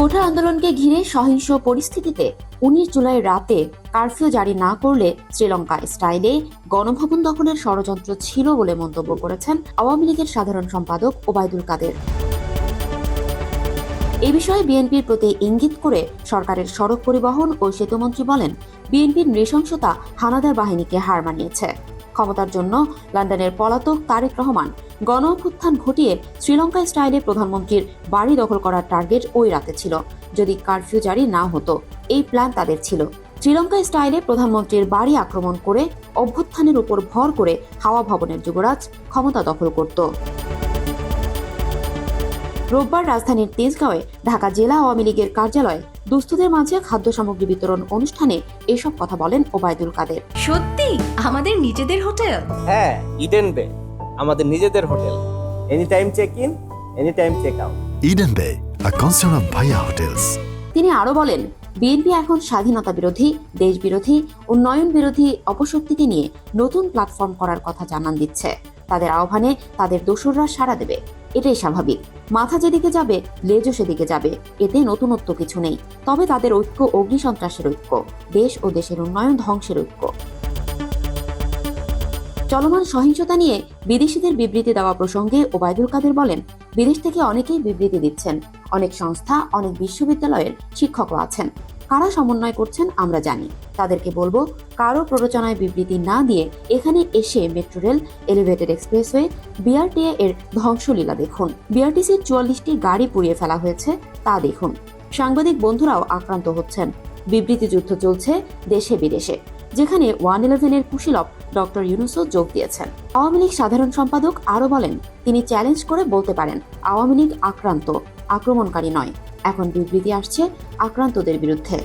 কোঠা আন্দোলনকে ঘিরে সহিংস পরিস্থিতিতে উনিশ জুলাই রাতে কারফিউ জারি না করলে শ্রীলঙ্কা স্টাইলে গণভবন দখলের ষড়যন্ত্র ছিল বলে মন্তব্য করেছেন আওয়ামী লীগের সাধারণ সম্পাদক ওবায়দুল কাদের। এ বিষয়ে বিএনপির প্রতি ইঙ্গিত করে সরকারের সড়ক পরিবহন ও সেতুমন্ত্রী বলেন, বিএনপির নৃশংসতা হানাদার বাহিনীকে হার মানিয়েছে। ক্ষমতার জন্য লন্ডনের পলাতক তারেক রহমান গণ অভ্যুত্থান ঘটিয়ে শ্রীলঙ্কা স্টাইলে প্রধানমন্ত্রীর বাড়ি দখল করার টার্গেট ওই রাতে ছিল। যদি কারফিউ জারি না হতো, এই প্ল্যান তাদের ছিল। শ্রীলঙ্কা স্টাইলে প্রধানমন্ত্রীর বাড়ি আক্রমণ করে অভ্যুত্থানের উপর ভর করে হাওয়া ভবনের যুবরাজ ক্ষমতা দখল করত। রোববার রাজধানীর তেজগাঁওয়ে ঢাকা জেলা আওয়ামী লীগের কার্যালয়ে দুস্থদের মাঝে খাদ্য সামগ্রী বিতরণ অনুষ্ঠানে এসব কথা বলেন ওবায়দুল কাদের। সত্যি? আমাদের নিজেদের হোটেল? হ্যাঁ ইডেন বে। আমাদের নিজেদের hotel. Any time check in any time check out Eden Bay, a concern of Bhaya Hotels. তিনি আরও বলেন বিএনপি এখন স্বাধীনতা বিরোধী দেশ বিরোধী উন্নয়ন বিরোধী অপশক্তিকে নিয়ে নতুন প্ল্যাটফর্ম করার কথা জানান দিচ্ছে। তাদের আহ্বানে তাদের দোসররা সাড়া দেবে। এটাই স্বাভাবিক। মাথা যেদিকে যাবে, লেজও সেদিকে যাবে। এতে নতুনত্ব কিছু নেই। তবে তাদের ঐক্য অগ্নিসন্ত্রাসের ঐক্য। দেশ ও দেশের উন্নয়ন ধ্বংসের ঐক্য। চলমান সহিংসতা নিয়ে বিদেশিদের বিবৃতি দেওয়া প্রসঙ্গে ওবায়দুল কাদের বলেন, বিদেশ থেকে অনেকেই বিবৃতি দিচ্ছেন। অনেক সংস্থা, অনেক বিশ্ববিদ্যালয়ের শিক্ষকও আছেন। কারা সমন্বয় করছেন আমরা জানি। তাদেরকে বলব কারও প্ররোচনায় বিবৃতি না দিয়ে এখানে এসে metro rail, elevated expressway, BRTA এর ধ্বংসলীলা দেখুন। বিআরটিসির চুয়াল্লিশটি গাড়ি পুড়িয়ে ফেলা হয়েছে, তা দেখুন। সাংবাদিক বন্ধুরাও আক্রান্ত হচ্ছেন। বিবৃতি যুদ্ধ চলছে দেশে বিদেশে, যেখানে ওয়ান ইলেভেনের কুশীলভ ডক্টর ইউনুসও যোগ দিয়েছেন। আওয়ামী লীগ সাধারণ সম্পাদক আরও বলেন, তিনি চ্যালেঞ্জ করে বলতে পারেন, আওয়ামী লীগ আক্রান্ত, আক্রমণকারী নয়। এখন বিবৃতি আসছে আক্রান্তদের বিরুদ্ধে।